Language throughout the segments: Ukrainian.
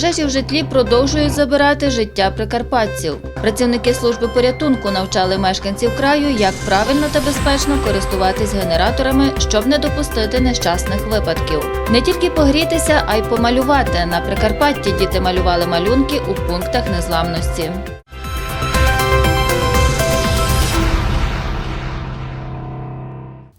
Пожежі в житлі продовжують забирати життя прикарпатців. Працівники служби порятунку навчали мешканців краю, як правильно та безпечно користуватись генераторами, щоб не допустити нещасних випадків. Не тільки погрітися, а й помалювати. На Прикарпатті діти малювали малюнки у пунктах незламності.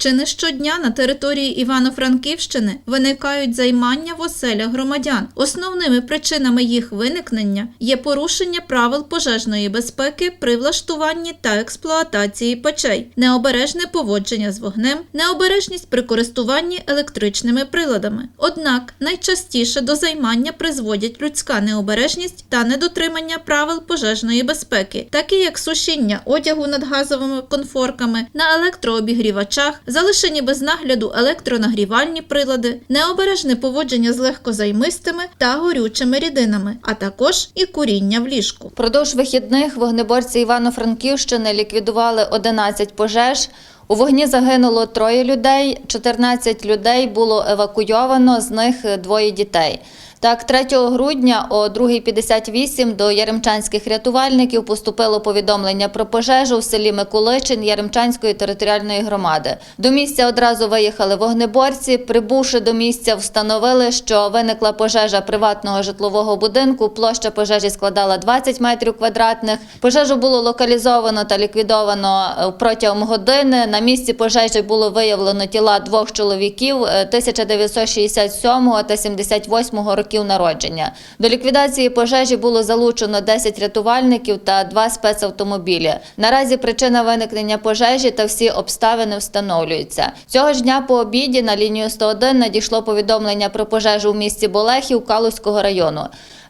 Чи не щодня на території Івано-Франківщини виникають займання в оселях громадян? Основними причинами їх виникнення є порушення правил пожежної безпеки при влаштуванні та експлуатації печей, необережне поводження з вогнем, необережність при користуванні електричними приладами. Однак найчастіше до займання призводять людська необережність та недотримання правил пожежної безпеки, такі як сушіння одягу над газовими конфорками на електрообігрівачах, залишені без нагляду електронагрівальні прилади, необережне поводження з легкозаймистими та горючими рідинами, а також і куріння в ліжку. Впродовж вихідних вогнеборці Івано-Франківщини ліквідували 11 пожеж. У вогні загинуло троє людей, 14 людей було евакуйовано, з них двоє дітей. Так, 3 грудня о 2.58 до яремчанських рятувальників поступило повідомлення про пожежу в селі Миколичин Яремчанської територіальної громади. До місця одразу виїхали вогнеборці. Прибувши до місця, встановили, що виникла пожежа приватного житлового будинку. Площа пожежі складала 20 метрів квадратних. Пожежу було локалізовано та ліквідовано е, протягом години. На місці пожежі було виявлено тіла двох чоловіків е, 1967 та 78 років народження. До ліквідації пожежі було залучено 10 рятувальників та два спецавтомобілі. Наразі причина виникнення пожежі та всі обставини встановлюються. Цього ж дня по обіді на лінію 101 надійшло повідомлення про пожежу в місті Болехів Калузького району.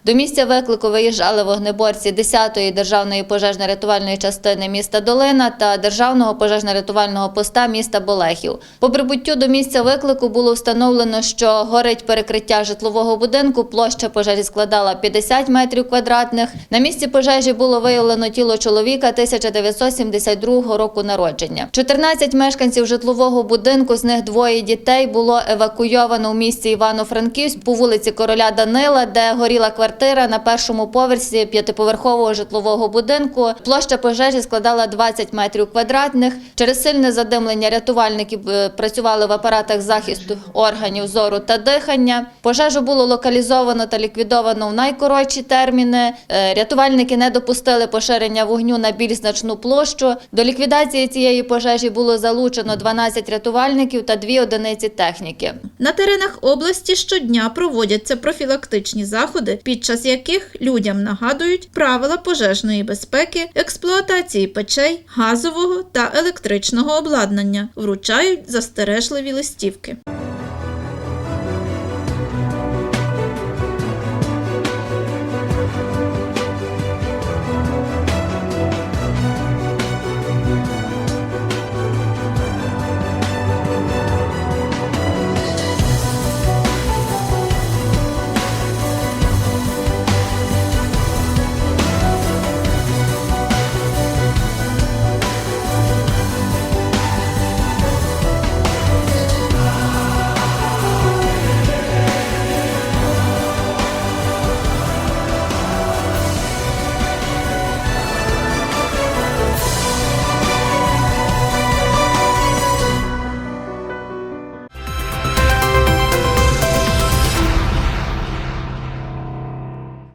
До місця виклику виїжджали вогнеборці 10-ї державної пожежно-рятувальної частини міста Долина та державного пожежно-рятувального поста міста Болехів. По прибуттю до місця виклику було встановлено, що горить перекриття житлового будинку. Площа пожежі складала 50 метрів квадратних. На місці пожежі було виявлено тіло чоловіка 1972 року народження. 14 мешканців житлового будинку, з них двоє дітей, було евакуйовано в місті Івано-Франківськ по вулиці Короля Данила, де горіла квартира на першому поверсі п'ятиповерхового житлового будинку. Площа пожежі складала 20 метрів квадратних. Через сильне задимлення рятувальники е, працювали в апаратах захисту органів зору та дихання. Пожежу було локалізовано та ліквідовано в найкоротші терміни. Е, Рятувальники не допустили поширення вогню на більш значну площу. До ліквідації цієї пожежі було залучено 12 рятувальників та 2 одиниці техніки. На теренах області щодня проводяться профілактичні заходи, під час яких людям нагадують правила пожежної безпеки, експлуатації печей, газового та електричного обладнання, вручають застережливі листівки.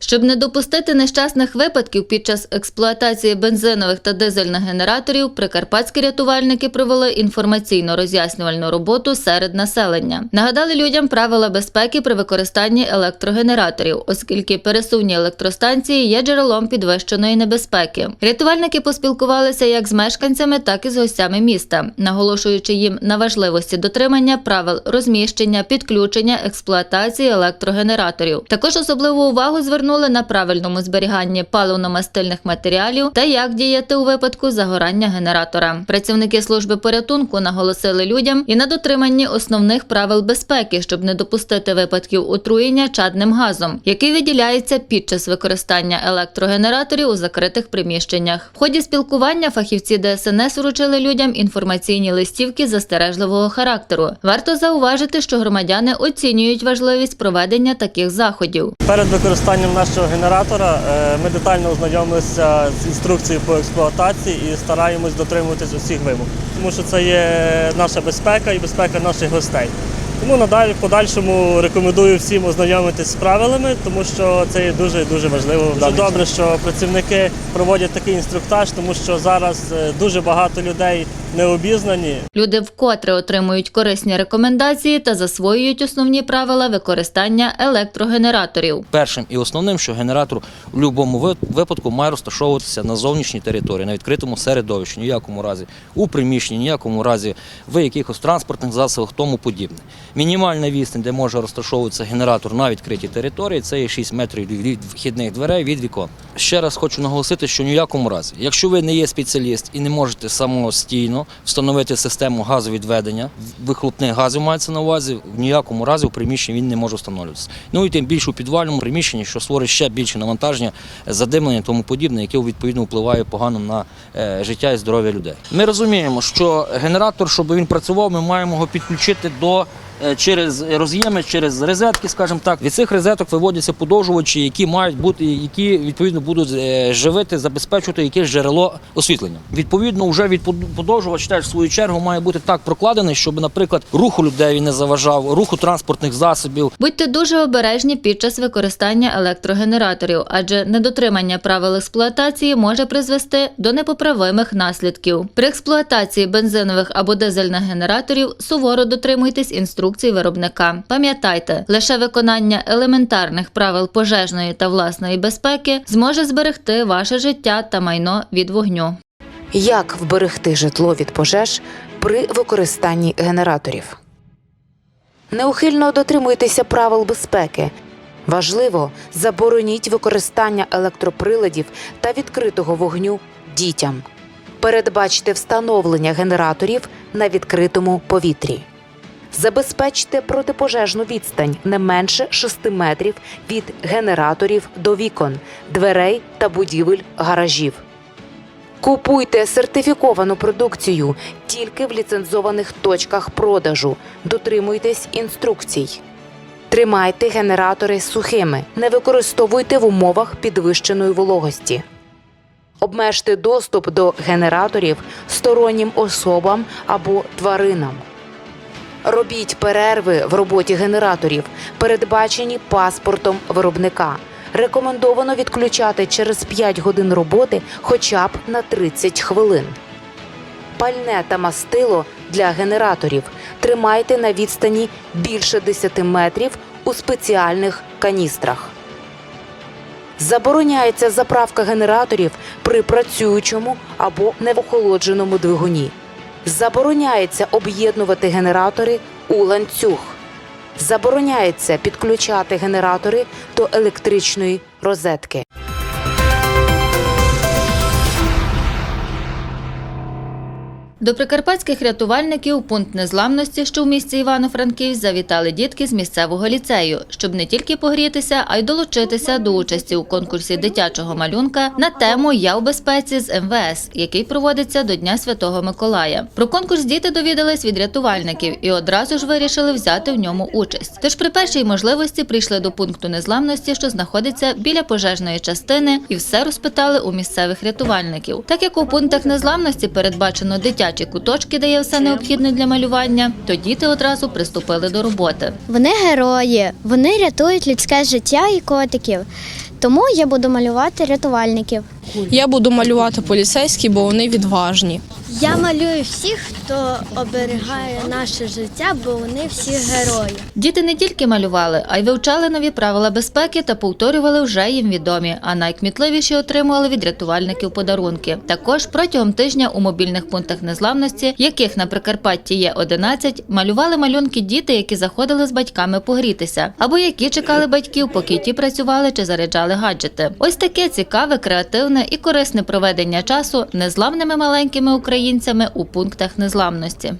Щоб не допустити нещасних випадків під час експлуатації бензинових та дизельних генераторів, прикарпатські рятувальники провели інформаційно-роз'яснювальну роботу серед населення. Нагадали людям правила безпеки при використанні електрогенераторів, оскільки пересувні електростанції є джерелом підвищеної небезпеки. Рятувальники поспілкувалися як з мешканцями, так і з гостями міста, наголошуючи їм на важливості дотримання правил розміщення, підключення, експлуатації електрогенераторів. Також особливу увагу звернули наголоснули на правильному зберіганні паливно-мастильних матеріалів та як діяти у випадку загорання генератора. Працівники служби порятунку наголосили людям і на дотриманні основних правил безпеки, щоб не допустити випадків отруєння чадним газом, який виділяється під час використання електрогенераторів у закритих приміщеннях. В ході спілкування фахівці ДСНС вручили людям інформаційні листівки застережливого характеру. Варто зауважити, що громадяни оцінюють важливість проведення таких заходів. Перед використанням нашого генератора е, ми детально ознайомилися з інструкцією по експлуатації і стараємось дотримуватись усіх вимог, тому що це є наша безпека і безпека наших гостей. Тому надалі в подальшому рекомендую всім ознайомитись з правилами, тому що це є дуже дуже важливо. Дуже добре, що працівники проводять такий інструктаж, тому що зараз е, дуже багато людей не обізнані Люди вкотре отримують корисні рекомендації та засвоюють основні правила використання електрогенераторів. Першим і основним, що генератор в будь-якому випадку має розташовуватися на зовнішній території, на відкритому середовищі, ніякому разі у приміщенні, ніякому разі в якихось транспортних засобах, тому подібне. Мінімальна відстань, де може розташовуватися генератор на відкритій території, це є 6 метрів від вхідних дверей від вікон. Ще раз хочу наголосити, що ніякому разі, якщо ви не є спеціаліст і не можете самостійно встановити систему газовідведення, вихлопних газів мається на увазі, в ніякому разі в приміщенні він не може встановлюватися. Ну і тим більше у підвальному приміщенні, що створить ще більше навантаження, задимлення тому подібне, яке відповідно впливає погано на е, життя і здоров'я людей. Ми розуміємо, що генератор, щоб він працював, ми маємо його підключити до. Е, Через роз'єми, через розетки, скажімо так, від цих розеток виводяться подовжувачі, які мають бути, які відповідно будуть е, живити, забезпечувати якесь джерело освітлення. Відповідно, вже від под- подовжувач теж в свою чергу має бути так прокладений, щоб, наприклад, руху людей не заважав, руху транспортних засобів, Будьте дуже обережні під час використання електрогенераторів, адже недотримання правил експлуатації може призвести до непоправимих наслідків. При експлуатації бензинових або дизельних генераторів суворо дотримуйтесь інструкцій виробника. Пам'ятайте, лише виконання елементарних правил пожежної та власної безпеки зможе зберегти ваше життя та майно від вогню. Як вберегти житло від пожеж при використанні генераторів? Неухильно дотримуйтеся правил безпеки. Важливо, забороніть використання електроприладів та відкритого вогню дітям. Передбачте встановлення генераторів на відкритому повітрі. Забезпечте протипожежну відстань не менше 6 метрів від генераторів до вікон, дверей та будівель гаражів. Купуйте сертифіковану продукцію тільки в ліцензованих точках продажу. Дотримуйтесь інструкцій. Тримайте генератори сухими. Не використовуйте в умовах підвищеної вологості. Обмежте доступ до генераторів стороннім особам або тваринам. Робіть перерви в роботі генераторів, передбачені паспортом виробника. Рекомендовано відключати через 5 годин роботи хоча б на 30 хвилин. Пальне та мастило для генераторів тримайте на відстані більше 10 метрів у спеціальних каністрах. Забороняється заправка генераторів при працюючому або невохолодженому двигуні. Забороняється об'єднувати генератори у ланцюг. Забороняється підключати генератори до електричної розетки. До прикарпатських рятувальників пункт незламності, що в місті Івано-Франківськ, завітали дітки з місцевого ліцею, щоб не тільки погрітися, а й долучитися до участі у конкурсі дитячого малюнка на тему Я у безпеці з МВС, який проводиться до Дня Святого Миколая. Про конкурс діти довідались від рятувальників і одразу ж вирішили взяти в ньому участь. Тож при першій можливості прийшли до пункту незламності, що знаходиться біля пожежної частини, і все розпитали у місцевих рятувальників. Так як у пунктах незламності передбачено дитячі куточки, де є все необхідне для малювання, то діти одразу приступили до роботи. Вони герої, вони рятують людське життя і котиків. Тому я буду малювати рятувальників. Я буду малювати поліцейські, бо вони відважні. Я малюю всіх, хто оберігає наше життя, бо вони всі герої. Діти не тільки малювали, а й вивчали нові правила безпеки та повторювали вже їм відомі, а найкмітливіші отримували від рятувальників подарунки. Також протягом тижня у мобільних пунктах незламності, яких на Прикарпатті є 11, малювали малюнки діти, які заходили з батьками погрітися, або які чекали батьків, поки ті працювали чи заряджали гаджети. Ось таке цікаве, креативне і корисне проведення часу незламними маленькими українцями у пунктах незламності.